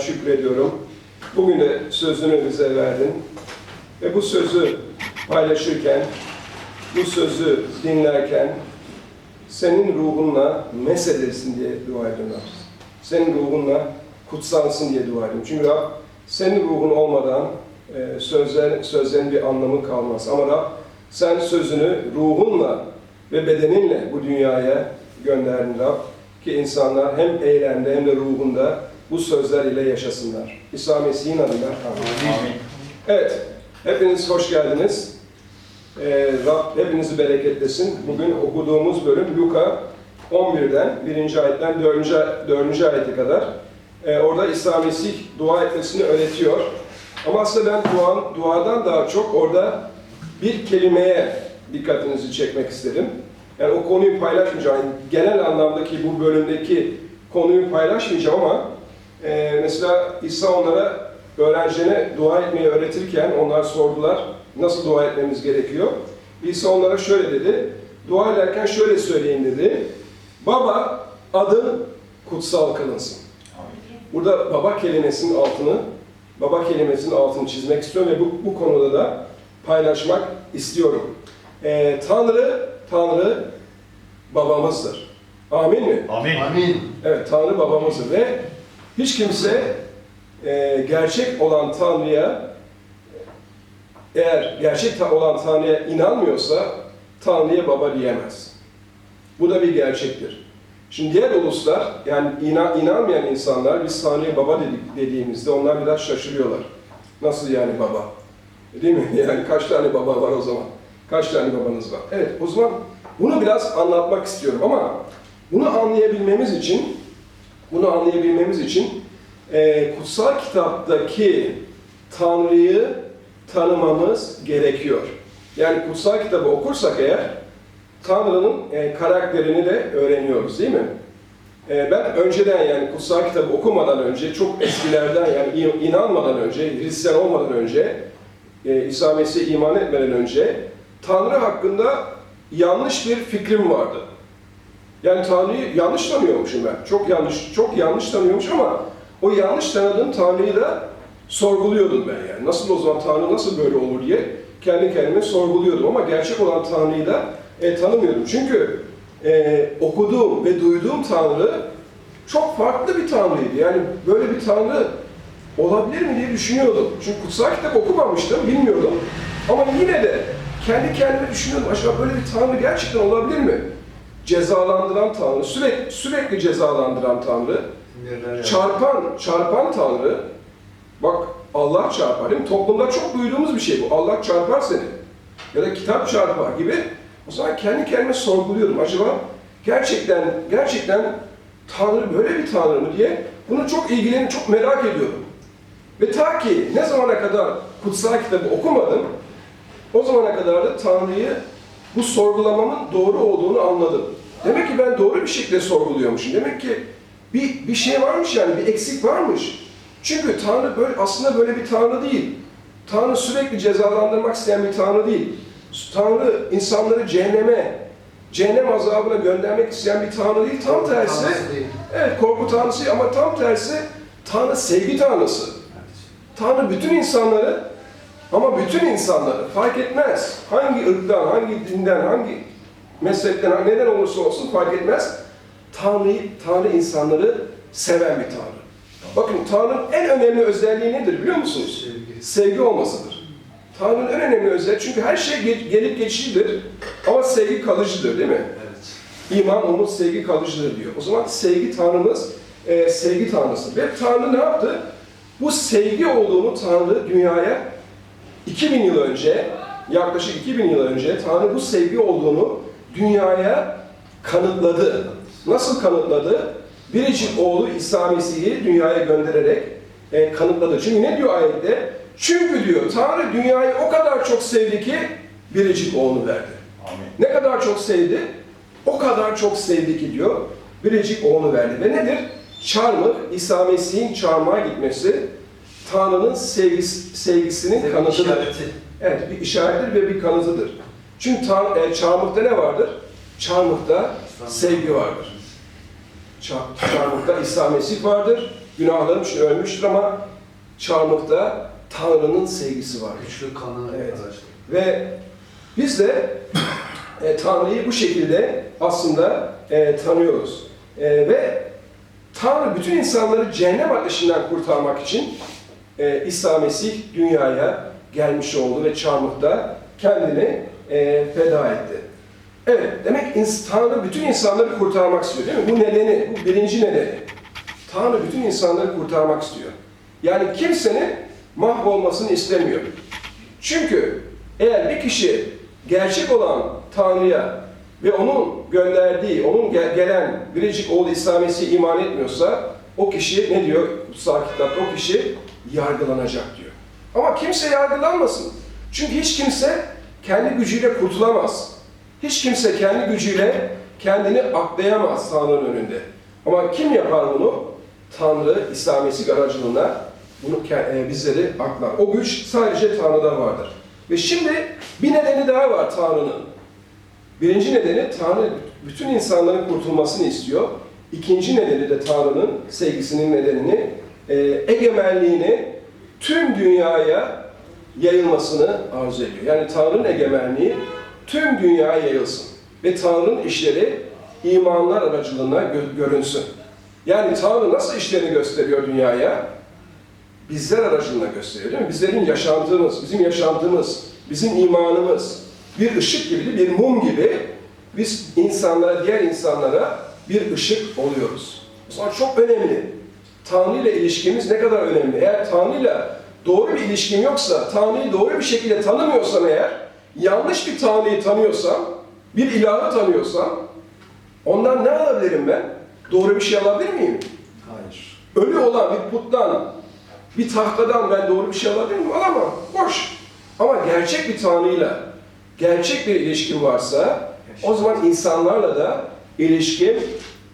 Şükrediyorum. Bugün de sözünü bize verdin. Ve bu sözü paylaşırken, bu sözü dinlerken senin ruhunla mesedilsin diye dua ediyorum. Senin ruhunla kutsansın diye dua ediyorum. Çünkü Rab senin ruhun olmadan e, sözler, sözlerin bir anlamı kalmaz. Ama Rab sen sözünü ruhunla ve bedeninle bu dünyaya gönderdin Rab. Ki insanlar hem eylemde hem de ruhunda bu sözler ile yaşasınlar. İsa Mesih'in adıyla. Amin. Evet, hepiniz hoş geldiniz. Ee, Rab hepinizi bereketlesin. Bugün okuduğumuz bölüm Luka 11'den 1. ayetten 4. 4. ayete kadar. Ee, orada İsa Mesih dua etmesini öğretiyor. Ama aslında ben duan, duadan daha çok orada bir kelimeye dikkatinizi çekmek istedim. Yani o konuyu paylaşmayacağım. Yani genel anlamdaki bu bölümdeki konuyu paylaşmayacağım ama e, mesela İsa onlara öğrencilerine dua etmeyi öğretirken onlar sordular nasıl dua etmemiz gerekiyor. İsa onlara şöyle dedi. Dua ederken şöyle söyleyin dedi. Baba adın kutsal kılınsın. Burada baba kelimesinin altını baba kelimesinin altını çizmek istiyorum ve bu, bu konuda da paylaşmak istiyorum. Ee, Tanrı, Tanrı babamızdır. Amin mi? Amin. Amin. Evet, Tanrı babamızdır ve hiç kimse e, gerçek olan Tanrı'ya eğer gerçek olan Tanrı'ya inanmıyorsa Tanrı'ya baba diyemez. Bu da bir gerçektir. Şimdi diğer uluslar, yani ina, inanmayan insanlar biz Tanrı'ya baba dedik, dediğimizde onlar biraz şaşırıyorlar. Nasıl yani baba? Değil mi? Yani kaç tane baba var o zaman? Kaç tane babanız var? Evet, o zaman bunu biraz anlatmak istiyorum ama bunu anlayabilmemiz için bunu anlayabilmemiz için e, kutsal kitaptaki Tanrı'yı tanımamız gerekiyor. Yani kutsal kitabı okursak eğer Tanrı'nın e, karakterini de öğreniyoruz değil mi? E, ben önceden yani kutsal kitabı okumadan önce, çok eskilerden yani in- inanmadan önce, Hristiyan olmadan önce, e, İsa Mesih'e iman etmeden önce Tanrı hakkında yanlış bir fikrim vardı. Yani Tanrı'yı yanlış tanıyormuşum ben. Çok yanlış, çok yanlış tanıyormuş ama o yanlış tanıdığım Tanrı'yı da sorguluyordum ben yani. Nasıl o zaman Tanrı nasıl böyle olur diye kendi kendime sorguluyordum ama gerçek olan Tanrı'yı da e, tanımıyordum. Çünkü e, okuduğum ve duyduğum Tanrı çok farklı bir Tanrıydı. Yani böyle bir Tanrı olabilir mi diye düşünüyordum. Çünkü kutsal kitap okumamıştım, bilmiyordum. Ama yine de kendi kendime düşünüyordum. Acaba böyle bir Tanrı gerçekten olabilir mi? Cezalandıran Tanrı, sürekli, sürekli cezalandıran Tanrı, çarpan, çarpan Tanrı, bak Allah çarpar değil mi? Toplumda çok duyduğumuz bir şey bu. Allah çarpar seni. Ya da kitap çarpar gibi. O zaman kendi kendime sorguluyordum. Acaba gerçekten, gerçekten Tanrı böyle bir Tanrı mı diye bunu çok ilgilenip çok merak ediyordum. Ve ta ki ne zamana kadar kutsal kitabı okumadım, o zamana kadar da Tanrı'yı bu sorgulamamın doğru olduğunu anladım. Demek ki ben doğru bir şekilde sorguluyormuşum. Demek ki bir, bir şey varmış yani, bir eksik varmış. Çünkü Tanrı böyle, aslında böyle bir Tanrı değil. Tanrı sürekli cezalandırmak isteyen bir Tanrı değil. Tanrı insanları cehenneme, cehennem azabına göndermek isteyen bir Tanrı değil. Tam tersi, değil. evet korku Tanrısı ama tam tersi Tanrı sevgi Tanrısı. Tanrı bütün insanları ama bütün insanları fark etmez. Hangi ırktan, hangi dinden, hangi meslekten, neden olursa olsun fark etmez. Tanrı, Tanrı insanları seven bir Tanrı. Bakın Tanrı'nın en önemli özelliği nedir biliyor musunuz? Sevgi. Sevgi olmasıdır. Tanrı'nın en önemli özelliği çünkü her şey ge- gelip geçicidir ama sevgi kalıcıdır değil mi? Evet. İman, umut, sevgi kalıcıdır diyor. O zaman sevgi Tanrımız, e, sevgi Tanrısı. Ve Tanrı ne yaptı? Bu sevgi olduğunu Tanrı dünyaya 2000 yıl önce, yaklaşık 2000 yıl önce Tanrı bu sevgi olduğunu dünyaya kanıtladı. Nasıl kanıtladı? Biricik oğlu İsa Mesih'i dünyaya göndererek e, kanıtladı. Çünkü ne diyor ayette? Çünkü diyor Tanrı dünyayı o kadar çok sevdi ki biricik oğlu verdi. Amin. Ne kadar çok sevdi? O kadar çok sevdi ki diyor. Biricik oğlu verdi. Ve nedir? Çarmıh, İsa Mesih'in çarmıha gitmesi Tanrı'nın sevgisi, sevgisinin Sevgi kanıtıdır. işareti. Evet, bir işarettir ve bir kanıtıdır. Çünkü Tan e, çarmıhta ne vardır? Çarmıhta sevgi vardır. Ça- Çarmıhta İsa Mesih vardır. günahlarım için ölmüştür ama çarmıhta Tanrı'nın sevgisi var. Güçlü kanı Evet. araçlı. Ve biz de e, Tanrı'yı bu şekilde aslında e, tanıyoruz. E, ve Tanrı bütün insanları cehennem ateşinden kurtarmak için e, İsa Mesih dünyaya gelmiş oldu ve çarmıhta kendini e, feda etti. Evet, demek Tanrı bütün insanları kurtarmak istiyor değil mi? Bu nedeni, bu birinci nedeni. Tanrı bütün insanları kurtarmak istiyor. Yani kimsenin mahvolmasını istemiyor. Çünkü eğer bir kişi gerçek olan Tanrı'ya ve onun gönderdiği, onun gel- gelen biricik oğlu İsa Mesih'e iman etmiyorsa o kişi ne diyor kutsal kitapta? O kişi yargılanacak diyor. Ama kimse yargılanmasın. Çünkü hiç kimse kendi gücüyle kurtulamaz. Hiç kimse kendi gücüyle kendini aklayamaz Tanrı'nın önünde. Ama kim yapar bunu? Tanrı İsa Mesih aracılığıyla bunu e, bizleri aklar. O güç sadece Tanrı'da vardır. Ve şimdi bir nedeni daha var Tanrı'nın. Birinci nedeni Tanrı bütün insanların kurtulmasını istiyor. İkinci nedeni de Tanrı'nın sevgisinin nedenini, e, egemenliğini tüm dünyaya yayılmasını arzu ediyor. Yani Tanrı'nın egemenliği tüm dünyaya yayılsın. Ve Tanrı'nın işleri imanlar aracılığıyla gö- görünsün. Yani Tanrı nasıl işlerini gösteriyor dünyaya? Bizler aracılığıyla gösteriyor değil mi? Bizlerin yaşantımız, bizim yaşantımız, bizim imanımız bir ışık gibi, bir mum gibi biz insanlara, diğer insanlara bir ışık oluyoruz. Zaman çok önemli. Tanrı ile ilişkimiz ne kadar önemli. Eğer Tanrı ile doğru bir ilişkim yoksa, Tanrı'yı doğru bir şekilde tanımıyorsam eğer, yanlış bir Tanrı'yı tanıyorsam, bir ilahı tanıyorsam, ondan ne alabilirim ben? Doğru bir şey alabilir miyim? Hayır. Ölü olan bir puttan, bir tahtadan ben doğru bir şey alabilir miyim? Alamam. Boş. Ama gerçek bir Tanrı'yla, gerçek bir ilişkin varsa, o zaman insanlarla da ilişkim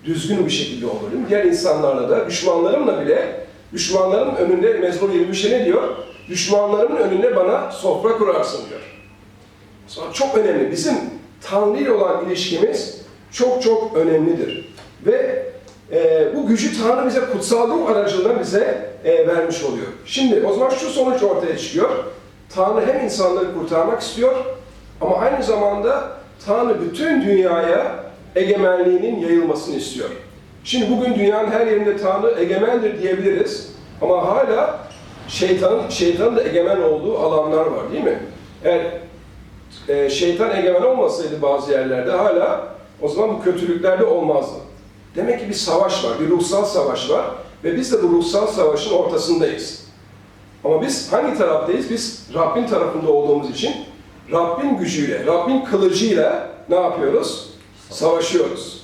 düzgün bir şekilde mi? Diğer insanlarla da, düşmanlarımla bile, düşmanlarımın önünde, Mezmur 23'e ne diyor? Düşmanlarımın önünde bana sofra kurarsın diyor. Sonra çok önemli. Bizim Tanrı ile olan ilişkimiz çok çok önemlidir. Ve e, bu gücü Tanrı bize kutsal ruh aracılığıyla bize e, vermiş oluyor. Şimdi o zaman şu sonuç ortaya çıkıyor. Tanrı hem insanları kurtarmak istiyor ama aynı zamanda Tanrı bütün dünyaya egemenliğinin yayılmasını istiyor. Şimdi bugün dünyanın her yerinde Tanrı egemendir diyebiliriz ama hala şeytanın, şeytanın da egemen olduğu alanlar var değil mi? Eğer e, şeytan egemen olmasaydı bazı yerlerde hala o zaman bu kötülüklerde olmazdı. Demek ki bir savaş var, bir ruhsal savaş var ve biz de bu ruhsal savaşın ortasındayız. Ama biz hangi taraftayız? Biz Rabbin tarafında olduğumuz için Rabbin gücüyle, Rabbin kılıcıyla ne yapıyoruz? Savaşıyoruz.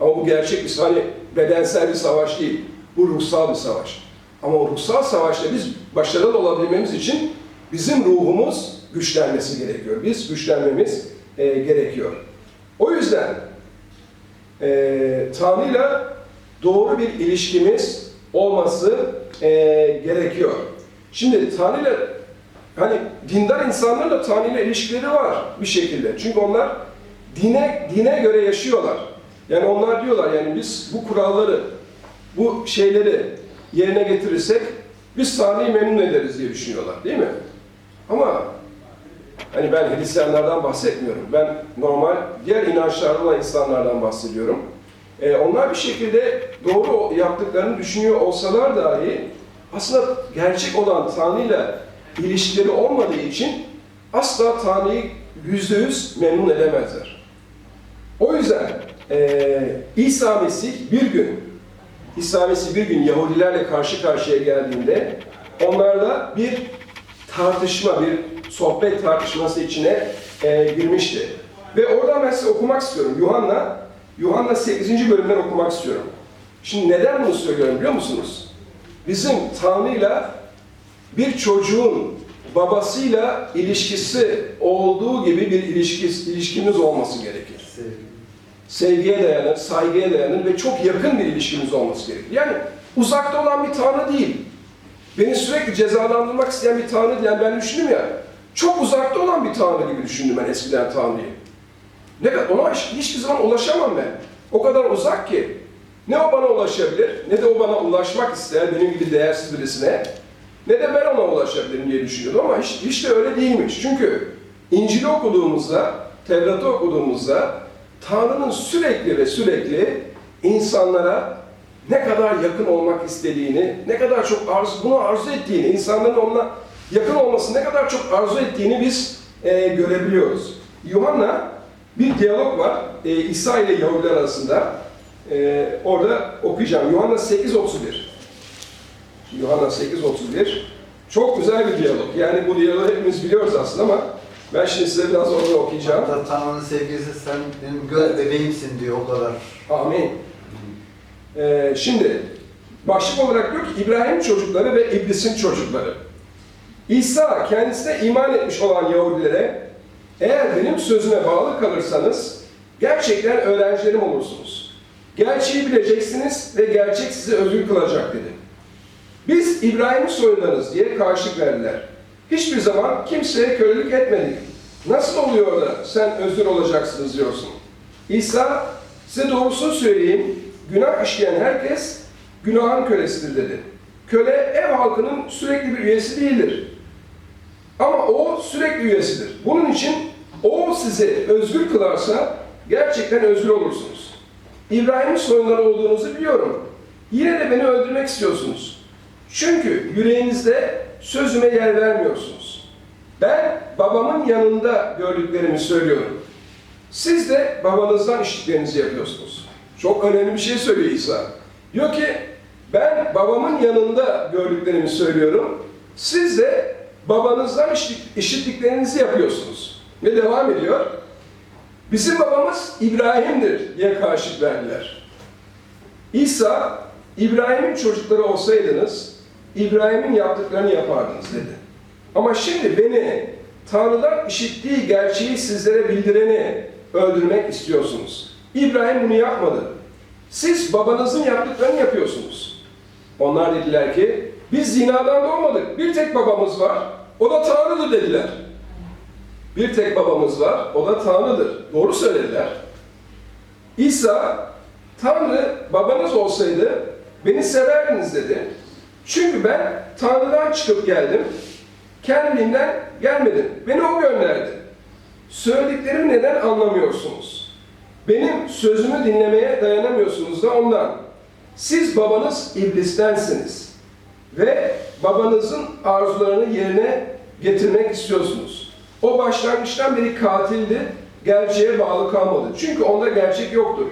Ama bu gerçek bir hani bedensel bir savaş değil. Bu ruhsal bir savaş. Ama o ruhsal savaşta biz başarılı olabilmemiz için bizim ruhumuz güçlenmesi gerekiyor. Biz güçlenmemiz e, gerekiyor. O yüzden e, Tanrı'yla doğru bir ilişkimiz olması e, gerekiyor. Şimdi Tanrı'yla hani dindar insanlarla Tanrı'yla ilişkileri var bir şekilde. Çünkü onlar dine dine göre yaşıyorlar. Yani onlar diyorlar yani biz bu kuralları, bu şeyleri yerine getirirsek biz Tanrı'yı memnun ederiz diye düşünüyorlar değil mi? Ama hani ben Hristiyanlardan bahsetmiyorum. Ben normal diğer inançlarda olan insanlardan bahsediyorum. Ee, onlar bir şekilde doğru yaptıklarını düşünüyor olsalar dahi aslında gerçek olan Tanrı'yla ilişkileri olmadığı için asla Tanrı'yı yüzde yüz memnun edemezler. O yüzden eee İsa Mesih bir gün, İsa Mesih bir gün Yahudilerle karşı karşıya geldiğinde onlarla bir tartışma, bir sohbet tartışması içine eee, girmişti. Ve oradan ben size okumak istiyorum. Yuhanna, Yuhanna 8. bölümden okumak istiyorum. Şimdi neden bunu söylüyorum biliyor musunuz? Bizim Tanrı'yla bir çocuğun babasıyla ilişkisi olduğu gibi bir ilişki, ilişkimiz olması gerekir Sevgi. Sevgiye dayanır, saygıya dayanır ve çok yakın bir ilişkimiz olması gerekir. Yani uzakta olan bir Tanrı değil. Beni sürekli cezalandırmak isteyen bir Tanrı değil. Yani ben düşündüm ya, çok uzakta olan bir Tanrı gibi düşündüm ben eskiden Tanrı'yı. Ne kadar, ona hiçbir zaman ulaşamam ben. O kadar uzak ki. Ne o bana ulaşabilir, ne de o bana ulaşmak ister benim gibi değersiz birisine, ne de ben ona ulaşabilirim diye düşünüyordum ama hiç, hiç de öyle değilmiş. Çünkü İncil'i okuduğumuzda, Tevrat'ı okuduğumuzda Tanrı'nın sürekli ve sürekli insanlara ne kadar yakın olmak istediğini, ne kadar çok arzu, bunu arzu ettiğini, insanların onunla yakın olmasını ne kadar çok arzu ettiğini biz e, görebiliyoruz. Yuhanna bir diyalog var e, İsa ile Yahudiler arasında. E, orada okuyacağım. Yuhanna 8.31. Yuhanna 8.31. Çok güzel bir diyalog. Yani bu diyalogu hepimiz biliyoruz aslında ama ben şimdi size biraz orada okuyacağım. Hatta Tanrı'nın sevgilisi sen benim göz bebeğimsin diyor o kadar. Amin. Ee, şimdi başlık olarak diyor ki İbrahim çocukları ve İblis'in çocukları. İsa kendisine iman etmiş olan Yahudilere eğer benim sözüme bağlı kalırsanız gerçekten öğrencilerim olursunuz. Gerçeği bileceksiniz ve gerçek sizi özgür kılacak dedi. Biz İbrahim'in soyundanız diye karşılık verdiler. Hiçbir zaman kimseye kölelik etmedik. Nasıl oluyor da sen özgür olacaksınız diyorsun. İsa size doğrusunu söyleyeyim. Günah işleyen herkes günahın kölesidir dedi. Köle ev halkının sürekli bir üyesi değildir. Ama o sürekli üyesidir. Bunun için o sizi özgür kılarsa gerçekten özgür olursunuz. İbrahim'in soyundan olduğunuzu biliyorum. Yine de beni öldürmek istiyorsunuz. Çünkü yüreğinizde sözüme yer vermiyorsunuz. Ben babamın yanında gördüklerimi söylüyorum. Siz de babanızdan işittiklerinizi yapıyorsunuz. Çok önemli bir şey söylüyor İsa. Diyor ki ben babamın yanında gördüklerimi söylüyorum. Siz de babanızdan işit- işittiklerinizi yapıyorsunuz. Ve devam ediyor. Bizim babamız İbrahim'dir diye karşılık verdiler. İsa, İbrahim'in çocukları olsaydınız, İbrahim'in yaptıklarını yapardınız dedi. Ama şimdi beni, Tanrı'dan işittiği gerçeği sizlere bildireni öldürmek istiyorsunuz. İbrahim bunu yapmadı. Siz babanızın yaptıklarını yapıyorsunuz. Onlar dediler ki, biz zinadan doğmadık. Bir tek babamız var, o da Tanrı'dır dediler. Bir tek babamız var, o da Tanrı'dır. Doğru söylediler. İsa, Tanrı babanız olsaydı beni severdiniz dedi. Çünkü ben Tanrı'dan çıkıp geldim. Kendiliğimden gelmedim. Beni o gönderdi. Söylediklerimi neden anlamıyorsunuz? Benim sözümü dinlemeye dayanamıyorsunuz da ondan. Siz babanız iblistensiniz. Ve babanızın arzularını yerine getirmek istiyorsunuz. O başlangıçtan beri katildi, gerçeğe bağlı kalmadı. Çünkü onda gerçek yoktur.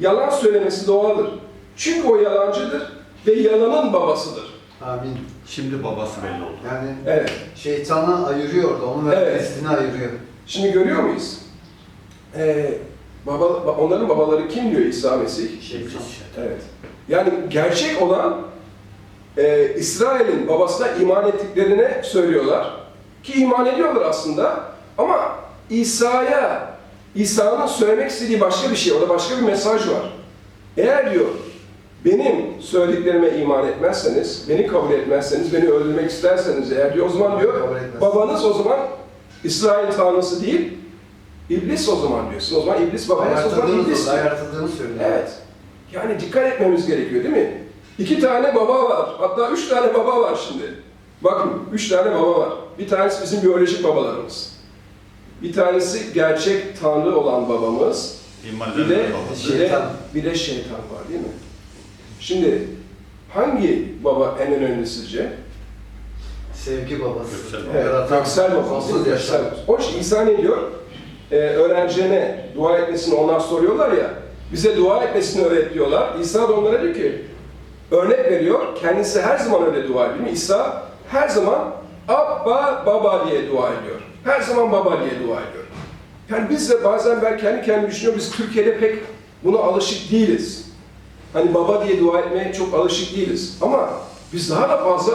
Yalan söylemesi doğaldır. Çünkü o yalancıdır ve yalanın babasıdır. Amin. Şimdi babası belli oldu. Yani Evet. şeytanı ayırıyor orada, onu ve Evet. Ayırıyor. Şimdi görüyor muyuz? Ee, baba, onların babaları kim diyor İsa Mesih? Şeytan. Evet. Yani gerçek olan e, İsrail'in babasına iman ettiklerine söylüyorlar. Ki iman ediyorlar aslında. Ama İsa'ya, İsa'nın söylemek istediği başka bir şey, orada başka bir mesaj var. Eğer diyor, benim söylediklerime iman etmezseniz, beni kabul etmezseniz, beni öldürmek isterseniz eğer diyor, o zaman diyor, babanız o zaman İsrail tanrısı değil, İblis o zaman diyorsun. O zaman İblis babanız, o zaman İblis. söylüyor, ayartıldığını söylüyor. Evet. Yani dikkat etmemiz gerekiyor değil mi? İki tane baba var. Hatta üç tane baba var şimdi. Bakın üç tane baba var. Bir tanesi bizim biyolojik babalarımız. Bir tanesi gerçek Tanrı olan babamız. İman Bir de, bir de, bir de şeytan var değil mi? Şimdi hangi baba en önemli sizce? Sevgi babası. Evet, Yaratan, Göksel baba. sonsuz Göksel yaşam. baba. O işte İsa ne diyor? Ee, öğrencilerine dua etmesini onlar soruyorlar ya, bize dua etmesini öğretiyorlar. İsa da onlara diyor ki, örnek veriyor, kendisi her zaman öyle dua ediyor. İsa her zaman Abba, Baba diye dua ediyor. Her zaman Baba diye dua ediyor. Yani biz de bazen ben kendi kendime düşünüyorum, biz Türkiye'de pek buna alışık değiliz. Hani baba diye dua etmeye çok alışık değiliz. Ama biz daha da fazla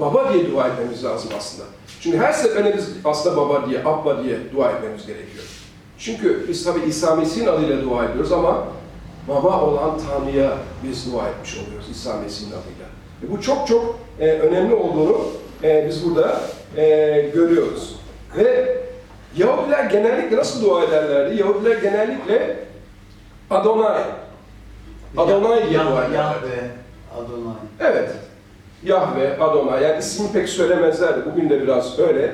baba diye dua etmemiz lazım aslında. Çünkü her seferinde biz aslında baba diye, abba diye dua etmemiz gerekiyor. Çünkü biz tabi İsa Mesih'in adıyla dua ediyoruz ama baba olan Tanrı'ya biz dua etmiş oluyoruz İsa Mesih'in adıyla. Ve bu çok çok e, önemli olduğunu e, biz burada e, görüyoruz. Ve Yahudiler genellikle nasıl dua ederlerdi? Yahudiler genellikle Adonai, Adonai diye dua Yah- ederler. Yahve, Adonai. Evet. Yahve, Adonai. Yani ismini pek söylemezler de bugün de biraz öyle.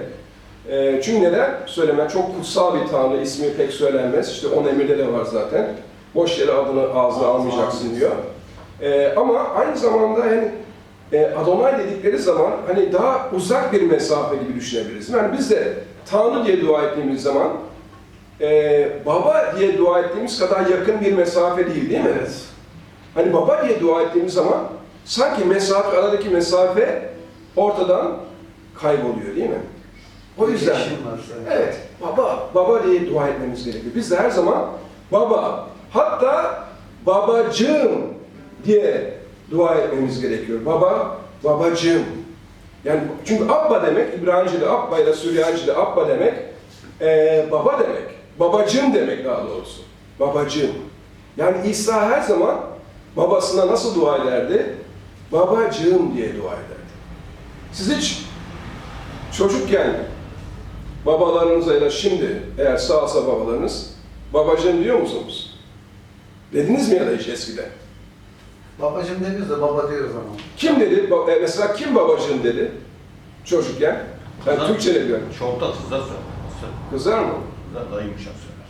Ee, çünkü neden? Söyleme çok kutsal bir tanrı, ismi pek söylenmez. İşte on emirde de var zaten. Boş yere adını ağzına almayacaksın diyor. Ee, ama aynı zamanda hani e, Adonai dedikleri zaman hani daha uzak bir mesafe gibi düşünebiliriz. Yani biz de Tanrı diye dua ettiğimiz zaman e, baba diye dua ettiğimiz kadar yakın bir mesafe değil değil mi? Evet. Hani baba diye dua ettiğimiz zaman sanki mesafe, aradaki mesafe ortadan kayboluyor değil mi? O yüzden, evet, baba, baba diye dua etmemiz gerekiyor. Biz de her zaman baba, hatta babacığım diye dua etmemiz gerekiyor. Baba, babacığım. Yani çünkü Abba demek, İbranice'de Abba ile Süryanice'de Abba demek, eee, baba demek. Babacığım demek daha doğrusu. Babacığım. Yani İsa her zaman babasına nasıl dua ederdi? Babacığım diye dua ederdi. Siz hiç çocukken babalarınıza ya da şimdi eğer sağsa babalarınız babacığım diyor musunuz? Dediniz mi ya da hiç eskiden? Babacım demiyoruz da baba diyoruz ama. Kim dedi? Ba- e, Mesela kim babacığım dedi çocukken? Ben Kızar. Türkçe de biliyorum. Çok da kızar söyler. Kızar mı? Kızar daha yumuşak söyler.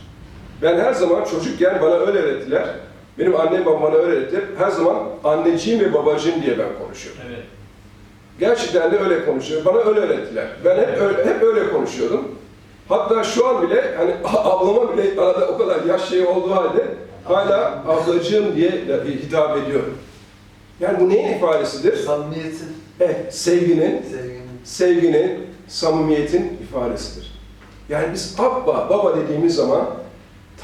Ben her zaman çocukken bana öyle öğrettiler. Benim annem babam bana öğretti. Her zaman anneciğim ve babacığım diye ben konuşuyorum. Evet. Gerçekten de öyle konuşuyor. Bana öyle öğrettiler. Ben hep öyle, hep öyle konuşuyordum. Hatta şu an bile hani ablama bile arada o kadar yaş şeyi olduğu halde hala ablacığım diye hitap ediyorum. Yani bu neyin ifadesidir? Samimiyetin, Evet, sevginin, sevginin. sevginin, samimiyetin ifadesidir. Yani biz Abba, Baba dediğimiz zaman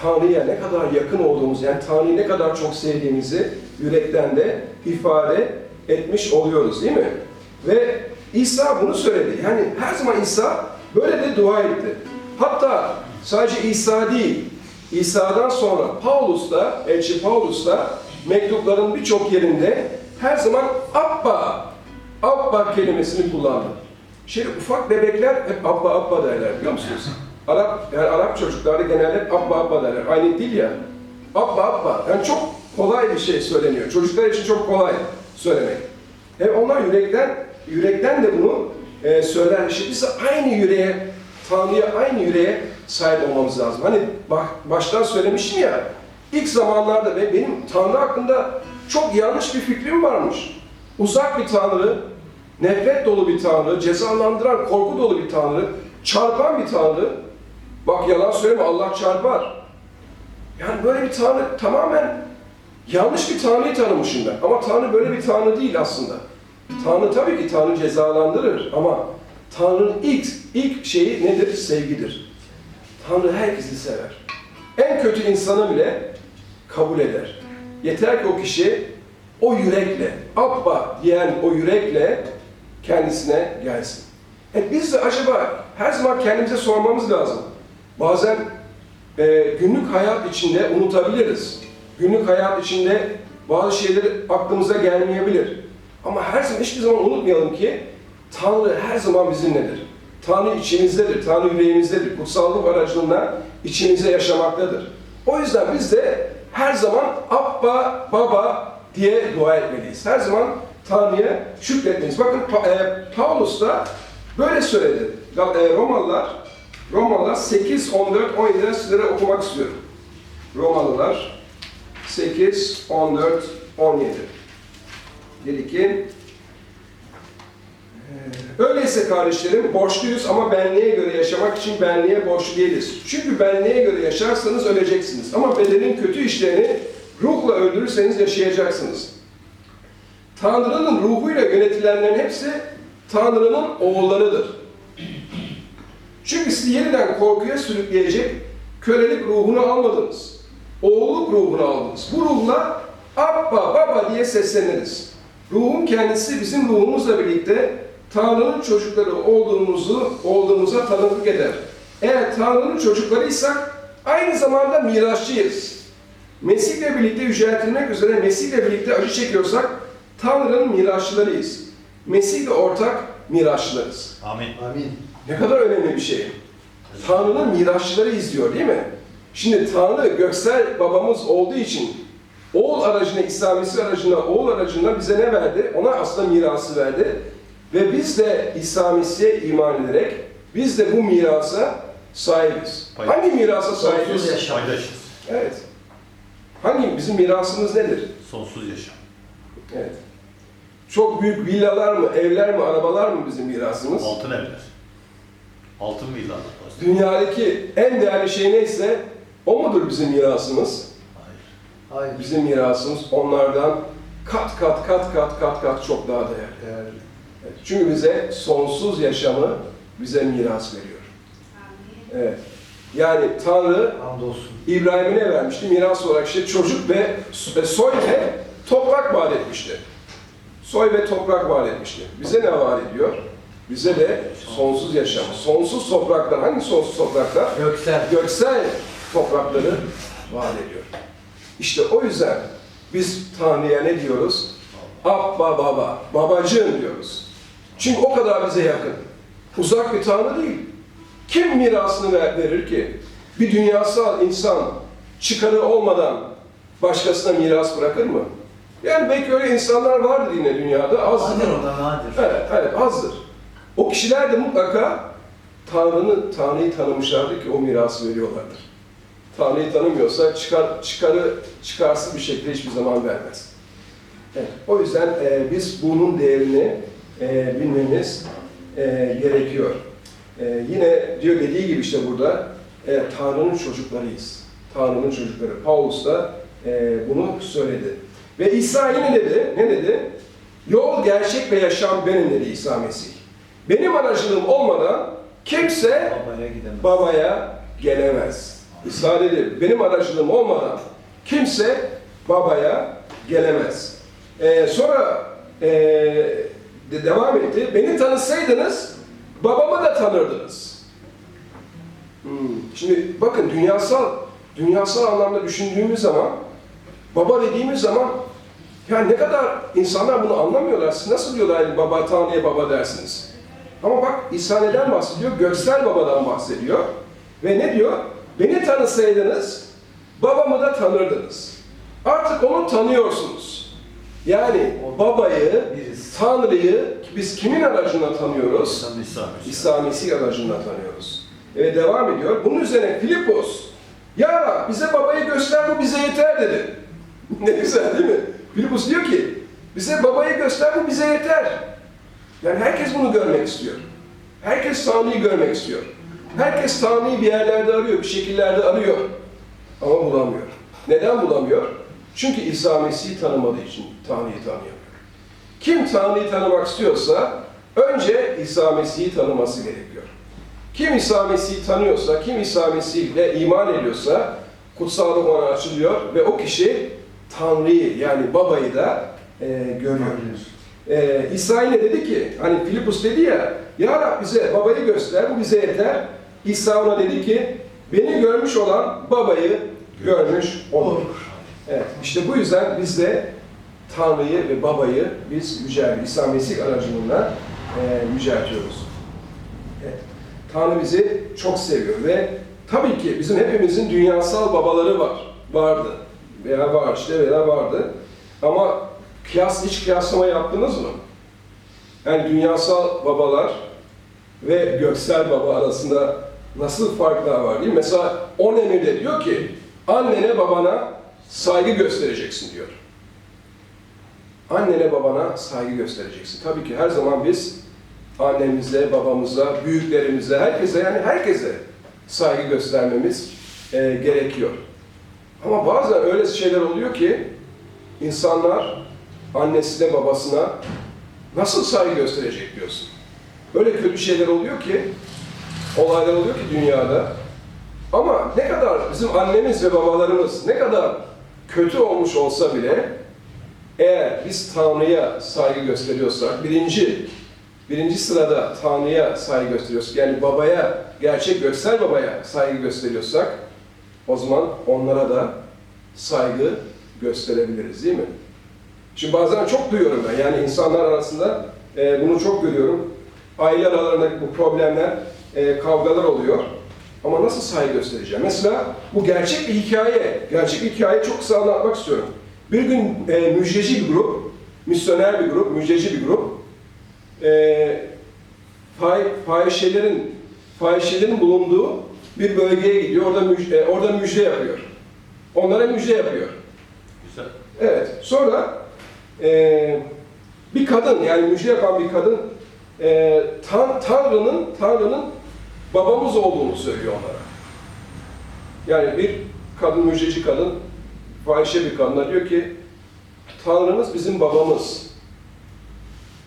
Tanrı'ya ne kadar yakın olduğumuzu, yani Tanrı'yı ne kadar çok sevdiğimizi yürekten de ifade etmiş oluyoruz değil mi? Ve İsa bunu söyledi. Yani her zaman İsa böyle de dua etti. Hatta sadece İsa değil, İsa'dan sonra Paulus da, Elçi Paulus da mektupların birçok yerinde her zaman Abba, Abba kelimesini kullandı. Şey ufak bebekler hep Abba Abba derler biliyor musunuz? Arap yani Arap çocuklarda genelde Abba Abba derler. Aynı dil ya. Abba Abba. Yani çok kolay bir şey söyleniyor. Çocuklar için çok kolay söylemek. Hem onlar yürekten yürekten de bunu e, söyler. İşte biz aynı yüreğe, Tanrı'ya aynı yüreğe sahip olmamız lazım. Hani baştan söylemiştim ya, ilk zamanlarda ve benim Tanrı hakkında çok yanlış bir fikrim varmış. Uzak bir Tanrı, nefret dolu bir Tanrı, cezalandıran, korku dolu bir Tanrı, çarpan bir Tanrı. Bak yalan söyleme Allah çarpar. Yani böyle bir Tanrı tamamen yanlış bir Tanrı'yı tanımışım ben. Ama Tanrı böyle bir Tanrı değil aslında. Tanrı tabii ki Tanrı cezalandırır ama Tanrı'nın ilk, ilk şeyi nedir? Sevgidir. Tanrı herkesi sever. En kötü insanı bile kabul eder. Yeter ki o kişi o yürekle, Abba diyen o yürekle kendisine gelsin. E biz de acaba her zaman kendimize sormamız lazım. Bazen e, günlük hayat içinde unutabiliriz. Günlük hayat içinde bazı şeyleri aklımıza gelmeyebilir. Ama her zaman hiçbir zaman unutmayalım ki Tanrı her zaman bizimledir. Tanrı içimizdedir, Tanrı yüreğimizdedir. Kutsallık aracılığında içimizde yaşamaktadır. O yüzden biz de her zaman Abba, Baba diye dua etmeliyiz. Her zaman Tanrı'ya şükretmeliyiz. Bakın Pa- e, Paulus da böyle söyledi. E, Romalılar, Romalılar 8, 14, 17'den sizlere okumak istiyorum. Romalılar 8, 14, 17. Dedi ki, "Ee, Öyleyse kardeşlerim borçluyuz ama benliğe göre yaşamak için benliğe borçlu değiliz. Çünkü benliğe göre yaşarsanız öleceksiniz. Ama bedenin kötü işlerini ruhla öldürürseniz yaşayacaksınız. Tanrı'nın ruhuyla yönetilenlerin hepsi Tanrı'nın oğullarıdır. Çünkü sizi yeniden korkuya sürükleyecek kölelik ruhunu almadınız. Oğulluk ruhunu aldınız. Bu ruhla Abba, Baba diye sesleniriz. Ruhun kendisi bizim ruhumuzla birlikte Tanrı'nın çocukları olduğumuzu, olduğumuza tanıklık eder. Eğer Tanrı'nın çocuklarıysak aynı zamanda mirasçıyız. Mesih'le birlikte yüceltilmek üzere Mesih'le birlikte acı çekiyorsak Tanrı'nın mirasçılarıyız. Mesih'le ortak mirasçılarız. Amin. Amin. Ne kadar önemli bir şey. Tanrı'nın mirasçıları izliyor değil mi? Şimdi Tanrı göksel babamız olduğu için Oğul aracına, İsa Mesih aracına, oğul aracına bize ne verdi? Ona aslında mirası verdi. Ve biz de İsa Mesih'e iman ederek biz de bu mirasa sahibiz. Pay- Hangi mirasa Sonsuz sahibiz? yaşam. Paydaşız. Evet. Hangi bizim mirasımız nedir? Sonsuz yaşam. Evet. Çok büyük villalar mı, evler mi, arabalar mı bizim mirasımız? Altın evler. Altın villalar. Dünyadaki en değerli şey neyse o mudur bizim mirasımız? Hayır. Hayır. Bizim mirasımız onlardan kat kat kat kat kat kat çok daha değerli. Değerli. Evet, Çünkü bize sonsuz yaşamı bize miras veriyor. Evet. Yani Tanrı Hamdolsun. İbrahim'e ne vermişti? Miras olarak işte çocuk ve ve soy ve toprak vaat etmişti. Soy ve toprak vaat etmişti. Bize ne vaat ediyor? Bize de sonsuz yaşam. Sonsuz topraklar. Hangi sonsuz topraklar? Göksel. Göksel toprakları vaat ediyor. İşte o yüzden biz Tanrı'ya ne diyoruz? Abba baba, babacığım diyoruz. Çünkü o kadar bize yakın. Uzak bir Tanrı değil. Kim mirasını ver- verir ki? Bir dünyasal insan çıkarı olmadan başkasına miras bırakır mı? Yani belki öyle insanlar vardır yine dünyada, az Nadir o da nadir. Evet, evet azdır. O kişiler de mutlaka Tanrı'nı, Tanrı'yı tanımışlardır ki o mirası veriyorlardır. Tanrı'yı tanımıyorsa çıkar, çıkarı çıkarsız bir şekilde hiçbir zaman vermez. Evet, o yüzden e, biz bunun değerini e, bilmemiz e, gerekiyor. E, yine diyor dediği gibi işte burada e, Tanrı'nın çocuklarıyız. Tanrı'nın çocukları. Paulus da e, bunu söyledi. Ve İsa yine dedi, ne dedi? Yol, gerçek ve yaşam benim dedi İsa Mesih. Benim aracılığım olmadan kimse Babaya gidemez. babaya gelemez. İsa dedi, benim aracılığım olmadan kimse babaya gelemez. Ee, sonra ee, de- devam etti. Beni tanısaydınız babamı da tanırdınız. Hmm, Şimdi bakın dünyasal dünyasal anlamda düşündüğümüz zaman baba dediğimiz zaman yani ne kadar insanlar bunu anlamıyorlar. Siz nasıl diyorlar yani baba Tanrı'ya baba dersiniz? Ama bak İsa neden bahsediyor? Göksel babadan bahsediyor. Ve ne diyor? Beni tanısaydınız babamı da tanırdınız. Artık onu tanıyorsunuz. Yani babayı. Tanrı'yı biz kimin aracına tanıyoruz? İsa Mesih. Aracında tanıyoruz. Ve devam ediyor. Bunun üzerine Filipos, Ya Rab, bize babayı göster bu bize yeter dedi. ne güzel değil mi? Filipos diyor ki bize babayı göster bu bize yeter. Yani herkes bunu görmek istiyor. Herkes Tanrı'yı görmek istiyor. Herkes Tanrı'yı bir yerlerde arıyor, bir şekillerde arıyor. Ama bulamıyor. Neden bulamıyor? Çünkü İsa Mesih'i tanımadığı için Tanrı'yı tanıyamıyor. Kim Tanrı'yı tanımak istiyorsa önce İsa Mesih'i tanıması gerekiyor. Kim İsa Mesih'i tanıyorsa, kim İsa Mesih'le iman ediyorsa kutsal ruh ona açılıyor ve o kişi Tanrı'yı yani babayı da e, görüyor. Ee, İsa yine dedi ki, hani Filipus dedi ya, Ya Rab bize babayı göster, bu bize yeter. İsa ona dedi ki, beni görmüş olan babayı görmüş olur. Evet, işte bu yüzden biz de Tanrı'yı ve babayı biz yüceltiyoruz. İsa Mesih aracılığıyla e, yüceltiyoruz. Evet. Tanrı bizi çok seviyor ve tabii ki bizim hepimizin dünyasal babaları var. Vardı. Veya var işte veya vardı. Ama kıyas, hiç kıyaslama yaptınız mı? Yani dünyasal babalar ve göksel baba arasında nasıl farklar var değil mi? Mesela on emirde diyor ki annene babana saygı göstereceksin diyor. Annene babana saygı göstereceksin. Tabii ki her zaman biz annemize, babamıza, büyüklerimize, herkese yani herkese saygı göstermemiz e, gerekiyor. Ama bazen öyle şeyler oluyor ki insanlar annesine, babasına nasıl saygı gösterecek diyorsun. Böyle kötü şeyler oluyor ki, olaylar oluyor ki dünyada. Ama ne kadar bizim annemiz ve babalarımız ne kadar kötü olmuş olsa bile eğer biz Tanrı'ya saygı gösteriyorsak, birinci, birinci sırada Tanrı'ya saygı gösteriyorsak, yani babaya, gerçek göksel babaya saygı gösteriyorsak, o zaman onlara da saygı gösterebiliriz değil mi? Şimdi bazen çok duyuyorum ben, yani insanlar arasında e, bunu çok görüyorum. Aile aralarındaki bu problemler, e, kavgalar oluyor. Ama nasıl saygı göstereceğim? Mesela bu gerçek bir hikaye. Gerçek bir hikaye çok kısa anlatmak istiyorum. Bir gün e, müjdeci bir grup, misyoner bir grup, müjdeci bir grup, e, fah, fahişelerin, fahişelerin bulunduğu bir bölgeye gidiyor, orada, müj, e, orada müjde yapıyor. Onlara müjde yapıyor. Güzel. Evet, sonra e, bir kadın, yani müjde yapan bir kadın, e, Tan- Tanrı'nın Tanrı'nın babamız olduğunu söylüyor onlara. Yani bir kadın, müjdeci kadın, fahişe bir kadına diyor ki, Tanrımız bizim babamız.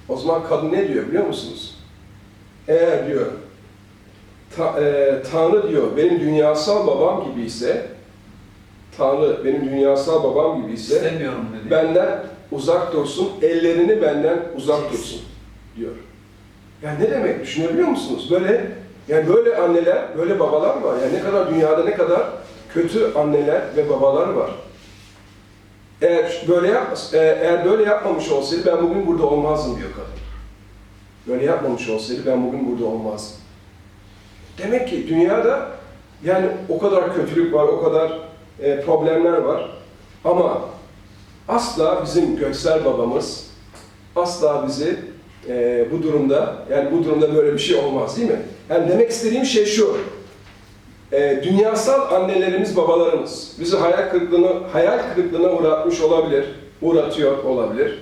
O zaman kadın ne diyor biliyor musunuz? Eğer diyor, ta, e, Tanrı diyor, benim dünyasal babam gibi ise, Tanrı benim dünyasal babam gibi ise, benden uzak dursun, ellerini benden uzak dursun diyor. Yani ne demek düşünebiliyor musunuz? Böyle yani böyle anneler, böyle babalar var. Yani ne kadar dünyada ne kadar kötü anneler ve babalar var. Eğer böyle yapmas, e, eğer böyle yapmamış olsaydı ben bugün burada olmazdım diyor kadın. Böyle yapmamış olsaydı ben bugün burada olmazdım. Demek ki dünyada yani o kadar kötülük var, o kadar e, problemler var. Ama asla bizim göksel babamız asla bizi e, bu durumda yani bu durumda böyle bir şey olmaz değil mi? Yani demek istediğim şey şu. E, dünyasal annelerimiz, babalarımız bizi hayal kırıklığına hayal kırıklığına uğratmış olabilir, uğratıyor olabilir.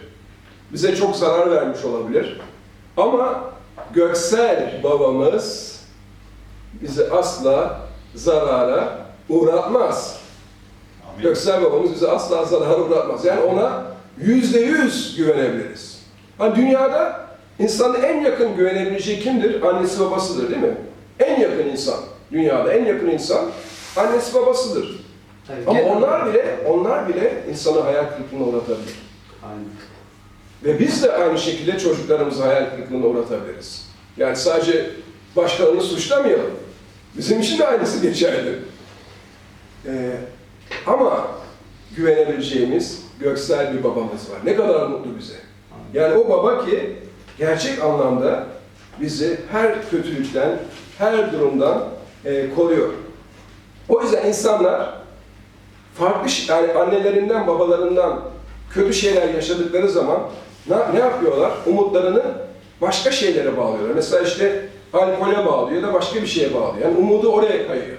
Bize çok zarar vermiş olabilir. Ama göksel babamız bizi asla zarara uğratmaz. Göksel babamız bize asla zarar uğratmaz. Yani ona yüzde yüz güvenebiliriz. Hani dünyada insanın en yakın güvenebileceği kimdir? Annesi babasıdır değil mi? En yakın insan. Dünyada en yakın insan annesi babasıdır. Tabii, Ama onlar bile, onlar bile insanı hayal kırıklığına uğratabilir. Aynen. Ve biz de aynı şekilde çocuklarımızı hayal kırıklığına uğratabiliriz. Yani sadece başkalarını suçlamayalım. Bizim için de aynısı geçerli. Ee, ama güvenebileceğimiz göksel bir babamız var. Ne kadar mutlu bize. Yani o baba ki gerçek anlamda bizi her kötülükten, her durumdan e, koruyor. O yüzden insanlar farklı yani annelerinden, babalarından kötü şeyler yaşadıkları zaman ne, ne yapıyorlar? Umutlarını başka şeylere bağlıyorlar. Mesela işte alkole bağlıyor ya da başka bir şeye bağlıyor. Yani umudu oraya kayıyor.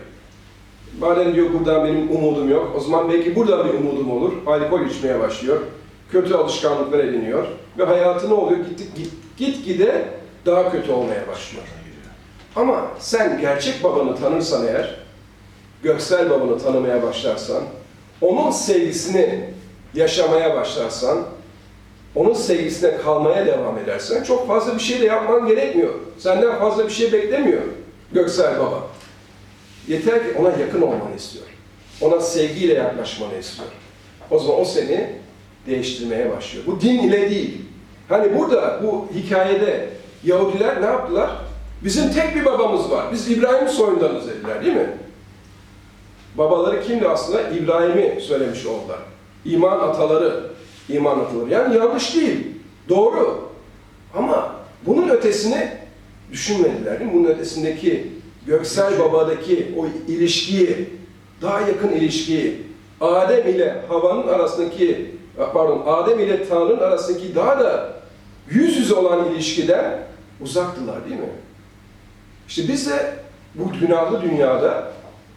Madem diyor buradan benim umudum yok, o zaman belki buradan bir umudum olur. Alkol içmeye başlıyor. Kötü alışkanlıklar ediniyor. Ve hayatı ne oluyor? Git, git, git gide daha kötü olmaya başlıyor. Ama sen gerçek babanı tanırsan eğer, göksel babanı tanımaya başlarsan, onun sevgisini yaşamaya başlarsan, onun sevgisine kalmaya devam edersen çok fazla bir şey de yapman gerekmiyor. Senden fazla bir şey beklemiyor göksel baba. Yeter ki ona yakın olmanı istiyor. Ona sevgiyle yaklaşmanı istiyor. O zaman o seni değiştirmeye başlıyor. Bu din ile değil. Hani burada bu hikayede Yahudiler ne yaptılar? Bizim tek bir babamız var. Biz İbrahim soyundanız dediler değil mi? Babaları kimdi aslında? İbrahim'i söylemiş oldular. İman ataları, iman ataları. Yani yanlış değil, doğru. Ama bunun ötesini düşünmediler değil mi? Bunun ötesindeki göksel babadaki o ilişkiyi, daha yakın ilişkiyi, Adem ile Hava'nın arasındaki, pardon, Adem ile Tanrı'nın arasındaki daha da yüz yüze olan ilişkiden uzaktılar değil mi? İşte biz de bu günahlı dünyada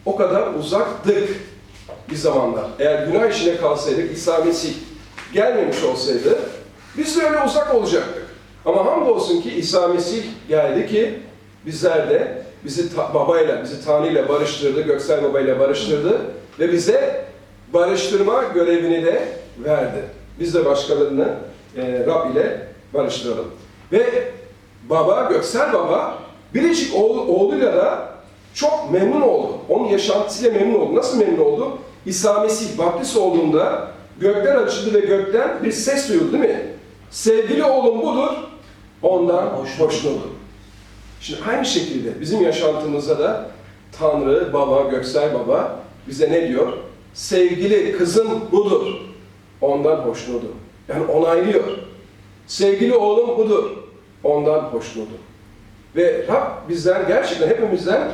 o kadar uzaktık bir zamanlar. Eğer günah işine kalsaydık, İsa Mesih gelmemiş olsaydı biz de öyle uzak olacaktık. Ama hamdolsun ki İsa Mesih geldi ki bizler de bizi ta- babayla, bizi Tanrı ile barıştırdı, göksel babayla barıştırdı ve bize barıştırma görevini de verdi. Biz de başkalarını e, Rab ile barıştıralım. Ve baba, göksel baba biricik oğlu, oğluyla da çok memnun oldu. Onun yaşantısıyla memnun oldu. Nasıl memnun oldu? İsa Mesih baptist olduğunda gökler açıldı ve gökten bir ses duyuldu değil mi? Sevgili oğlum budur, ondan Hoşnut. hoşnutum. Şimdi aynı şekilde bizim yaşantımızda da Tanrı, Baba, Göksel Baba bize ne diyor? Sevgili kızım budur, ondan hoşnutum. Yani onaylıyor. Sevgili oğlum budur, ondan hoşnutum. Ve Rab bizden gerçekten hepimizden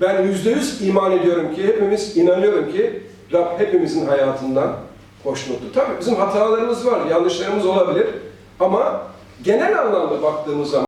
ben yüzde yüz iman ediyorum ki, hepimiz inanıyorum ki Rab hepimizin hayatından hoşnuttur. Tabii bizim hatalarımız var, yanlışlarımız olabilir ama genel anlamda baktığımız zaman